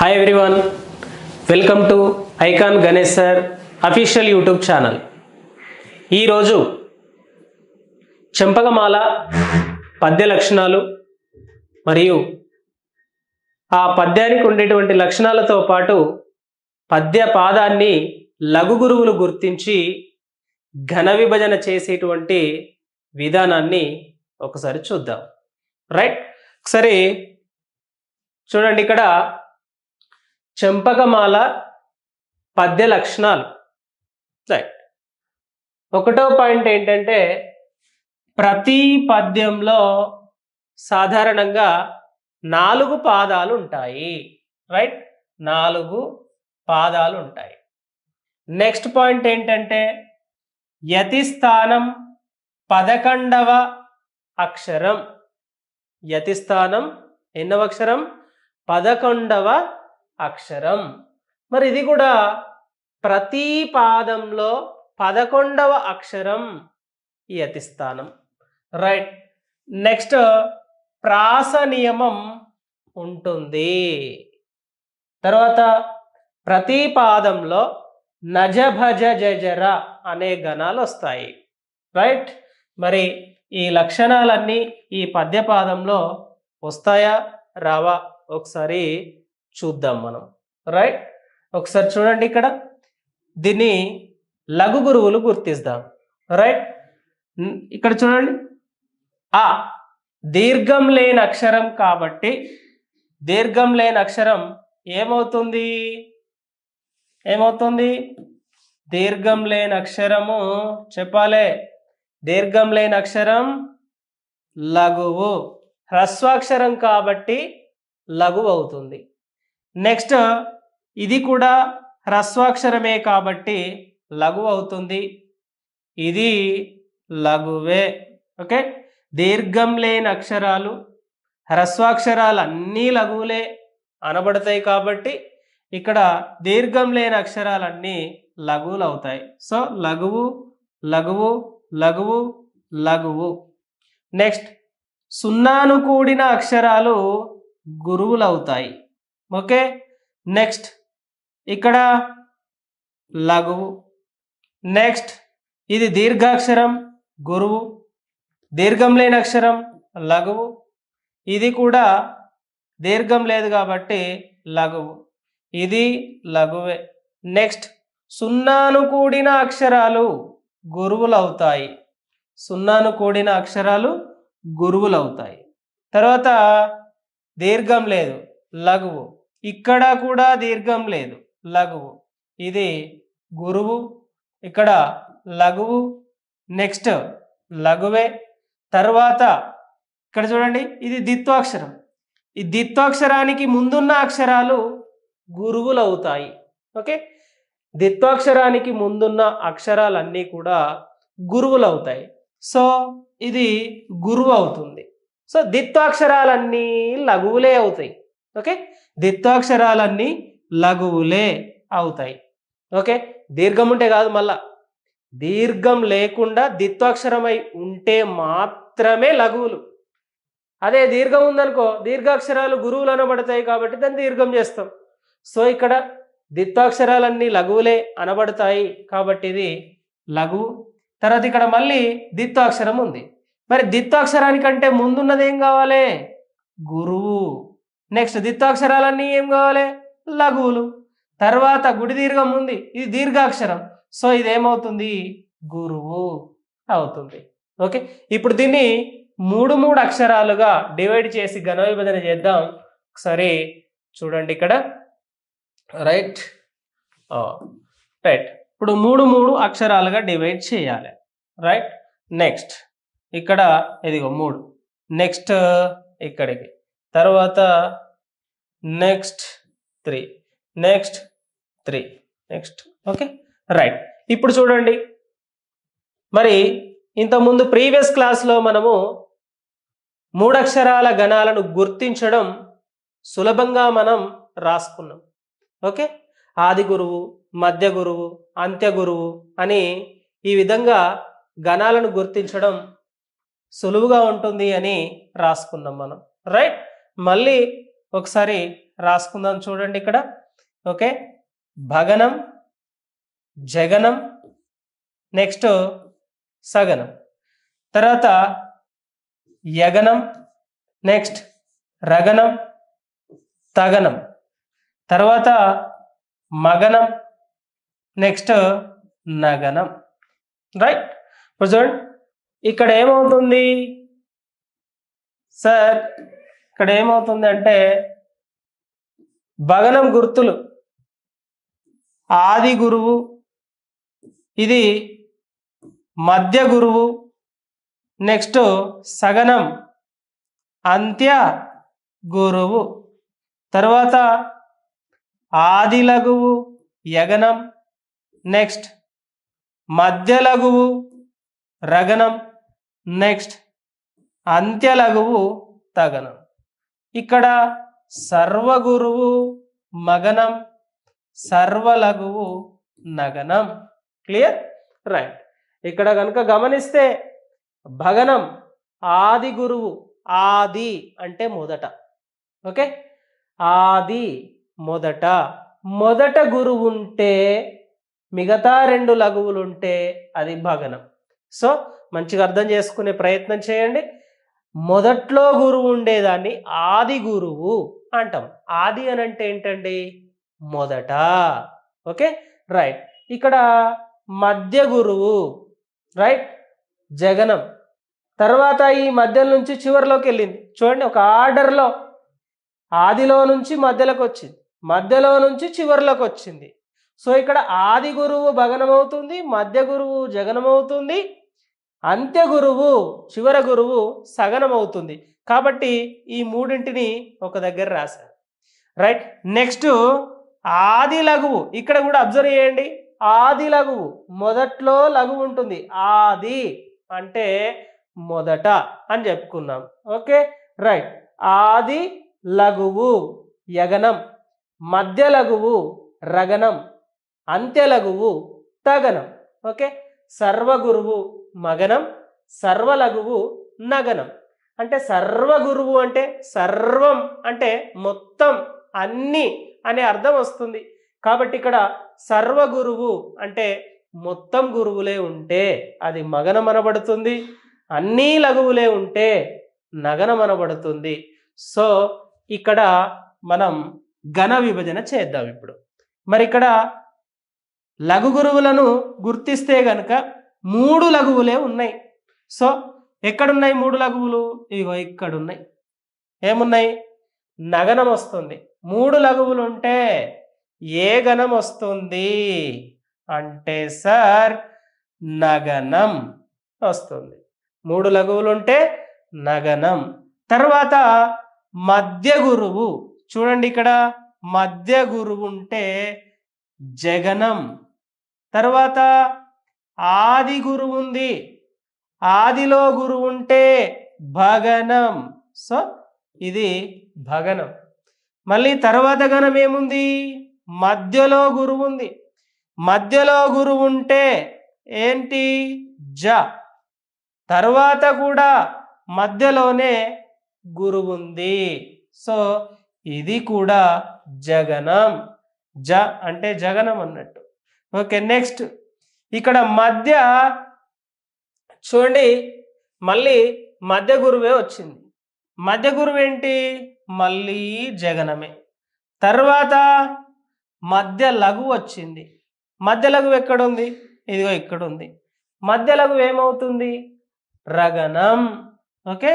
Hi everyone welcome to icon Ganesh sir official YouTube channel ఈరోజు చెంపకమాల పద్య లక్షణాలు మరియు ఆ పద్యానికి ఉండేటువంటి లక్షణాలతో పాటు పద్య పాదాన్ని లఘు గురువులు గుర్తించి ఘన విభజన చేసేటువంటి విధానాన్ని ఒకసారి చూద్దాం. రైట్ ఒకసారి చూడండి ఇక్కడ చెంపకమాల పద్య లక్షణాలు. రైట్ ఒకటో పాయింట్ ఏంటంటే ప్రతి పద్యంలో సాధారణంగా నాలుగు పాదాలు ఉంటాయి. రైట్ నాలుగు పాదాలు ఉంటాయి. నెక్స్ట్ పాయింట్ ఏంటంటే యతిస్థానం పదకొండవ అక్షరం. యతిస్థానం ఎన్నవ అక్షరం? పదకొండవ అక్షరం. మరి ఇది కూడా ప్రతి పాదంలో పదకొండవ అక్షరం ఈ అతిస్థానం. రైట్. నెక్స్ట్ ప్రాస నియమం ఉంటుంది. తర్వాత ప్రతి పాదంలో నజభజ జజర అనే గణాలు వస్తాయి. రైట్. మరి ఈ లక్షణాలన్నీ ఈ పద్యపాదంలో వస్తాయా? రావా? ఒకసారి చూద్దాం మనం. రైట్ ఒకసారి చూడండి ఇక్కడ. దీన్ని లఘు గురువులు గుర్తిస్తాం. రైట్ ఇక్కడ చూడండి. ఆ దీర్ఘం లేని అక్షరం కాబట్టి దీర్ఘం లేని అక్షరం ఏమవుతుంది? ఏమవుతుంది? దీర్ఘం లేని అక్షరము చెప్పాలే. దీర్ఘం లేని అక్షరం లఘువు. హ్రస్వాక్షరం కాబట్టి లఘువు అవుతుంది. నెక్స్ట్ ఇది కూడా హ్రస్వాక్షరమే కాబట్టి లఘు అవుతుంది. ఇది లఘువే. ఓకే? దీర్ఘం లేని అక్షరాలు హ్రస్వాక్షరాలు అన్నీ లఘువులే అనబడతాయి కాబట్టి ఇక్కడ దీర్ఘం లేని అక్షరాలన్నీ లఘువులు అవుతాయి సో లఘువు లఘువు లఘువు లఘువు. నెక్స్ట్ సున్నాను కూడిన అక్షరాలు గురువులు అవుతాయి ఓకే? నెక్స్ట్. ఇక్కడ లఘువు. నెక్స్ట్. ఇది దీర్ఘాక్షరం గురువు. దీర్ఘం లేని అక్షరం లఘువు. ఇది కూడా దీర్ఘం లేదు కాబట్టి లఘువు. ఇది లఘువే. నెక్స్ట్. సున్నాను కూడిన అక్షరాలు గురువులు అవుతాయి సున్నాను కూడిన అక్షరాలు గురువులవుతాయి. తర్వాత దీర్ఘం లేదు లఘువు. ఇక్కడ కూడా దీర్ఘం లేదు. లఘువు. ఇది గురువు. ఇక్కడ లఘువు. నెక్స్ట్ లఘువే. తర్వాత ఇక్కడ చూడండి ఇది దిత్వాక్షరం ఈ దిత్వాక్షరానికి ముందున్న అక్షరాలు గురువులు అవుతాయి ఓకే? దిత్వాక్షరానికి ముందున్న అక్షరాలన్నీ కూడా గురువులు అవుతాయి సో ఇది గురువు అవుతుంది. సో దిత్వాక్షరాలన్నీ లఘువులే అవుతాయి. ఓకే? దిత్వాక్షరాలన్నీ లఘువులే అవుతాయి. ఓకే? దీర్ఘం ఉంటే కాదు మళ్ళా. దీర్ఘం లేకుండా దిత్వాక్షరమై ఉంటే మాత్రమే లఘువులు. అదే దీర్ఘం ఉందనుకో దీర్ఘాక్షరాలు గురువులు అనబడతాయి కాబట్టి దాన్ని దీర్ఘం చేస్తాం. సో ఇక్కడ దిత్వాక్షరాలన్నీ లఘువులే అనబడతాయి కాబట్టి ఇది లఘువు. తర్వాత ఇక్కడ మళ్ళీ దిత్వాక్షరం ఉంది. మరి దిత్వాక్షరానికంటే ముందున్నది ఏం కావాలి? గురువు. నెక్స్ట్ దిత్వాక్షరాలన్నీ ఏం కావాలి? లఘువులు. తర్వాత గుడి దీర్ఘం ఉంది. ఇది దీర్ఘాక్షరం. సో ఇది ఏమవుతుంది గురువు అవుతుంది. ఓకే? ఇప్పుడు దీన్ని మూడు మూడు అక్షరాలుగా డివైడ్ చేసి ఘన విభజన చేద్దాం. ఒకసారి చూడండి ఇక్కడ. రైట్ రైట్ ఇప్పుడు మూడు మూడు అక్షరాలుగా డివైడ్ చేయాలి. రైట్ నెక్స్ట్ ఇక్కడ ఇదిగో మూడు. నెక్స్ట్ ఇక్కడికి. తర్వాత next three. Next three. Next. Okay? Right. ఇప్పుడు చూడండి. మరి ఇంతకుముందు ప్రీవియస్ క్లాస్లో మనము మూడక్షరాల గణాలను గుర్తించడం సులభంగా మనం రాసుకున్నాం. ఓకే? ఆది గురువు మధ్య గురువు అంత్య గురువు అని ఈ విధంగా గణాలను గుర్తించడం సులువుగా ఉంటుంది అని రాసుకున్నాం మనం. రైట్? మళ్ళీ ఒకసారి రాసుకుందాం చూడండి ఇక్కడ. ఓకే? భగనం జగనం నెక్స్ట్ సగనం. తర్వాత యగనం నెక్స్ట్ రగనం తగనం. తర్వాత మగనం నెక్స్ట్ నగనం. రైట్? ఇప్పుడు చూడండి. ఇక్కడ ఏమవుతుంది? సార్ ఇక్కడ ఏమవుతుంది అంటే భగనం గుర్తులు. ఆది గురువు ఇది మధ్య గురువు నెక్స్ట్ సగనం అంత్య గురువు. తర్వాత ఆది లఘువు యగనం నెక్స్ట్ మధ్య లఘువు రగనం నెక్స్ట్ అంత్య లఘువు తగనం. ఇక్కడ సర్వగురువు మగనం సర్వలఘువు నగనం. క్లియర్? రైట్. ఇక్కడ కనుక గమనిస్తే భగనం ఆది గురువు ఆది అంటే మొదట. ఓకే? ఆది మొదట. మొదట గురువు ఉంటే మిగతా రెండు లఘువులు ఉంటే అది భగనం. సో మంచిగా అర్థం చేసుకునే ప్రయత్నం చేయండి. మొదట్లో గురువు ఉండేదాన్ని ఆది గురువు అంటాం. ఆది అని అంటే ఏంటండి? మొదట. ఓకే? రైట్. ఇక్కడ మధ్య గురువు రైట్? జగనం. తర్వాత ఈ మధ్య నుంచి చివరిలోకి వెళ్ళింది. చూడండి ఒక ఆర్డర్లో ఆదిలో నుంచి మధ్యలోకి వచ్చింది. మధ్యలో నుంచి చివరిలోకి వచ్చింది. సో ఇక్కడ ఆది గురువు భగనమవుతుంది మధ్య గురువు జగనమవుతుంది. అంత్య గురువు చివర గురువు సగనమవుతుంది. కాబట్టి ఈ మూడింటిని ఒక దగ్గర రాశారు. రైట్? నెక్స్ట్ ఆది లఘువు. ఇక్కడ కూడా అబ్జర్వ్ చేయండి. ఆది లఘువు. మొదట్లో లఘువు ఉంటుంది. ఆది అంటే మొదట అని చెప్పుకున్నాం. ఓకే? రైట్. ఆది లఘువు యగనం. మధ్య లఘువు రగనం. అంత్య లఘువు తగనం. ఓకే? సర్వగురువు మగనం సర్వలఘువు నగనం. అంటే సర్వగురువు అంటే సర్వం అంటే మొత్తం అన్ని అనే అర్థం వస్తుంది. కాబట్టి ఇక్కడ సర్వగురువు అంటే మొత్తం గురువులే ఉంటే అది మగనం అనబడుతుంది అన్నీ లఘువులే ఉంటే నగనం అనబడుతుంది సో ఇక్కడ మనం ఘన విభజన చేద్దాం ఇప్పుడు. మరి ఇక్కడ లఘు గురువులను గుర్తిస్తే గనక మూడు లఘువులే ఉన్నాయి. సో ఎక్కడున్నాయి మూడు లఘువులు? ఇగో ఇక్కడ ఉన్నాయి ఏమున్నాయి? నగనం వస్తుంది. మూడు లఘువులు ఉంటే ఏ గణం వస్తుంది? అంటే సార్ నగనం వస్తుంది. మూడు లఘువులు ఉంటే నగనం. తర్వాత మధ్య గురువు చూడండి ఇక్కడ మధ్య గురువు ఉంటే జగనం. తర్వాత ఆది గురువు ఉంది. ఆదిలో గురువు ఉంటే భగనం. సో ఇది భగనం. మళ్ళీ తర్వాత గణం ఏముంది? మధ్యలో గురువు ఉంది. మధ్యలో గురువు ఉంటే ఏంటి? జ. తర్వాత కూడా మధ్యలోనే గురువు ఉంది. సో ఇది కూడా జగనం. జ అంటే జగనం అన్నట్టు. ఓకే నెక్స్ట్ ఇక్కడ మధ్య చూడండి మళ్ళీ మధ్య గురువే వచ్చింది. మధ్య గురువు ఏంటి? మళ్ళీ జగనమే. తర్వాత మధ్య లఘు వచ్చింది. మధ్య లఘు ఎక్కడుంది? ఇదిగో ఇక్కడ ఉంది మధ్య లఘు ఏమవుతుంది? రగనం. ఓకే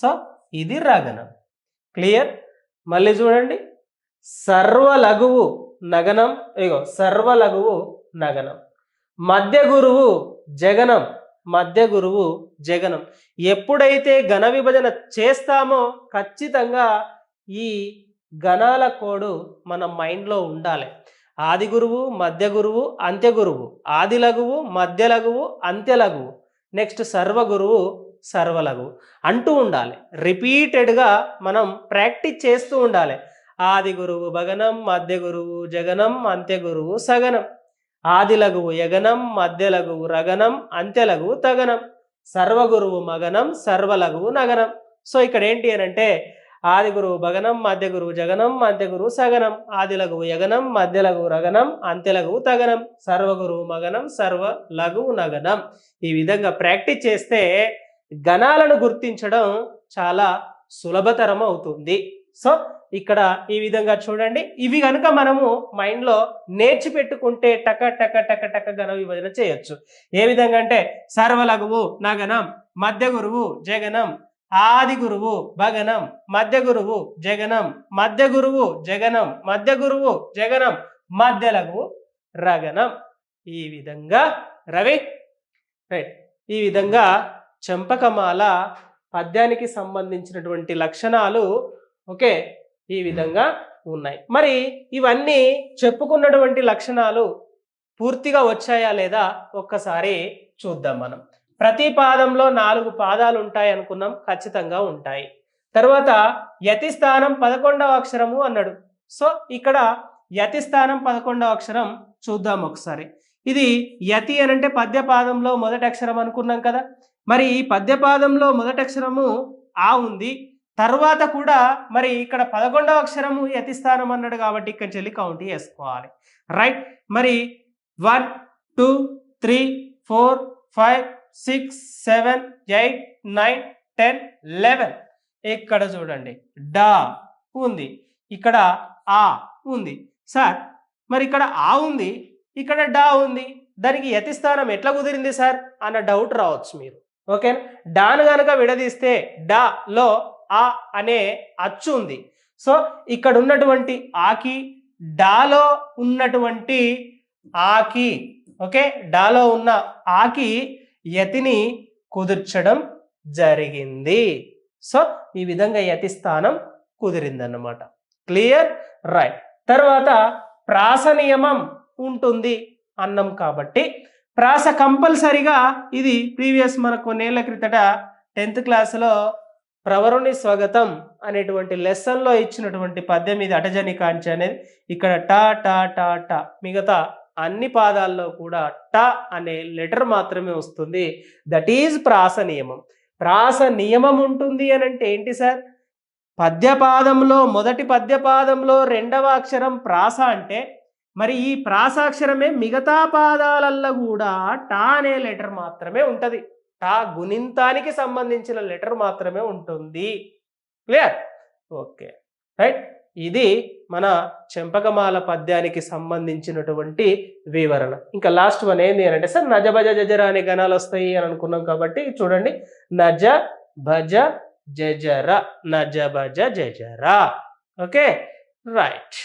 సో ఇది రగనం. క్లియర్ మళ్ళీ చూడండి. సర్వ లఘువు. నగనం ఇగో సర్వలఘువు నగనం. మధ్య గురువు జగనం మధ్య గురువు జగనం. ఎప్పుడైతే ఘన విభజన చేస్తామో ఖచ్చితంగా ఈ గణాల కోడు మన మైండ్లో ఉండాలి. ఆది గురువు మధ్య గురువు అంత్య గురువు. ఆది లఘువు మధ్య లఘువు అంత్య లఘువు. నెక్స్ట్ సర్వ గురువు సర్వలఘువు అంటూ ఉండాలి. రిపీటెడ్గా మనం ప్రాక్టీస్ చేస్తూ ఉండాలి. ఆది గురువు భగనం మధ్య గురువు జగనం అంత్య గురువు సగనం. ఆది లఘువు యగనం మధ్య లఘువు రగనం అంత్య లఘువు తగనం. సర్వగురువు మగనం సర్వలఘువు నగనం. సో ఇక్కడ ఏంటి అని అంటే ఆది గురువు భగనం మధ్య గురువు జగనం అంత్య గురువు సగనం. ఆది లఘువు యగనం మధ్య లఘువు రగనం అంత్య లఘువు తగనం. సర్వగురువు మగనం సర్వ లఘువు నగనం. ఈ విధంగా ప్రాక్టీస్ చేస్తే గణాలను గుర్తించడం చాలా సులభతరం అవుతుంది. సో ఇక్కడ ఈ విధంగా చూడండి. ఇవి కనుక మనము మైండ్లో నేర్చి పెట్టుకుంటే టక టక టక టక గణ విభజన చేయొచ్చు. ఏ విధంగా అంటే సర్వలఘువు నగనం మధ్య గురువు జగనం ఆది గురువు భగనం మధ్య గురువు జగనం మధ్య గురువు జగనం మధ్య గురువు జగనం మధ్య లఘువు రగనం. ఈ విధంగా రవి రైట్. ఈ విధంగా చెంపకమాల పద్యానికి సంబంధించినటువంటి లక్షణాలు ఓకే? ఈ విధంగా ఉన్నాయి. మరి ఇవన్నీ చెప్పుకున్నటువంటి లక్షణాలు పూర్తిగా వచ్చాయా లేదా ఒక్కసారి చూద్దాం మనం. ప్రతి పాదంలో నాలుగు పాదాలు ఉంటాయి అనుకున్నాం ఖచ్చితంగా ఉంటాయి. తర్వాత యతిస్థానం పదకొండవ అక్షరము అన్నాడు. సో ఇక్కడ యతిస్థానం పదకొండవ అక్షరం చూద్దాం ఒకసారి. ఇది యతి అని అంటే పద్యపాదంలో మొదటి అక్షరం అనుకున్నాం కదా. మరి ఈ పద్యపాదంలో మొదటి అక్షరము ఆ ఉంది తర్వాత కూడా మరి ఇక్కడ పదకొండవ అక్షరము యతి స్థానం అన్నాడు కాబట్టి ఇక్కడికి వెళ్ళి కౌంట్ చేసుకోవాలి. రైట్ మరి one two three four five six seven eight nine ten eleven ఇక్కడ చూడండి. డా ఉంది. ఇక్కడ ఆ ఉంది. సార్ మరి ఇక్కడ ఆ ఉంది. ఇక్కడ డా ఉంది. దానికి యతి స్థానం ఎట్లా కుదిరింది సార్ అన్న డౌట్ రావచ్చు మీరు. ఓకే డాను గనక విడదీస్తే డా లో ఆ అనే అచ్చు ఉంది. సో ఇక్కడ ఉన్నటువంటి ఆకి డాలో ఉన్నటువంటి ఆకి ఓకే? డాలో ఉన్న ఆకి యతిని కుదుర్చడం జరిగింది. సో ఈ విధంగా యతి స్థానం కుదిరిందన్నమాట. క్లియర్? రైట్. తర్వాత ప్రాస నియమం ఉంటుంది అన్నం కాబట్టి. ప్రాస కంపల్సరిగా ఇది ప్రీవియస్ మన కొన్నేళ్ళ క్రితట టెన్త్ క్లాస్లో ప్రవరుని స్వాగతం అనేటువంటి లెసన్లో ఇచ్చినటువంటి పద్యం ఇది అటజని కాంచి అనేది. ఇక్కడ టా టా టా టా మిగతా అన్ని పాదాల్లో కూడా ట అనే లెటర్ మాత్రమే వస్తుంది. దట్ ఈజ్ ప్రాస నియమం ప్రాస నియమం ఉంటుంది అని అంటే ఏంటి సార్? పద్యపాదంలో మొదటి పద్యపాదంలో రెండవ అక్షరం ప్రాస అంటే మరి ఈ ప్రాసాక్షరమే మిగతా పాదాలల్లో కూడా టా అనే లెటర్ మాత్రమే ఉంటుంది. టా గుణింతానికి సంబంధించిన లెటర్ మాత్రమే ఉంటుంది. క్లియర్? ఓకే. రైట్? ఇది మన చెంపకమాల పద్యానికి సంబంధించినటువంటి వివరణ. ఇంకా లాస్ట్ వన్ ఏంది అని అంటే సార్ నజ భజ జజర అనే గణాలు వస్తాయి అని అనుకున్నాం కాబట్టి చూడండి. నజ భజ జజర నజ భజ జజర ఓకే? రైట్.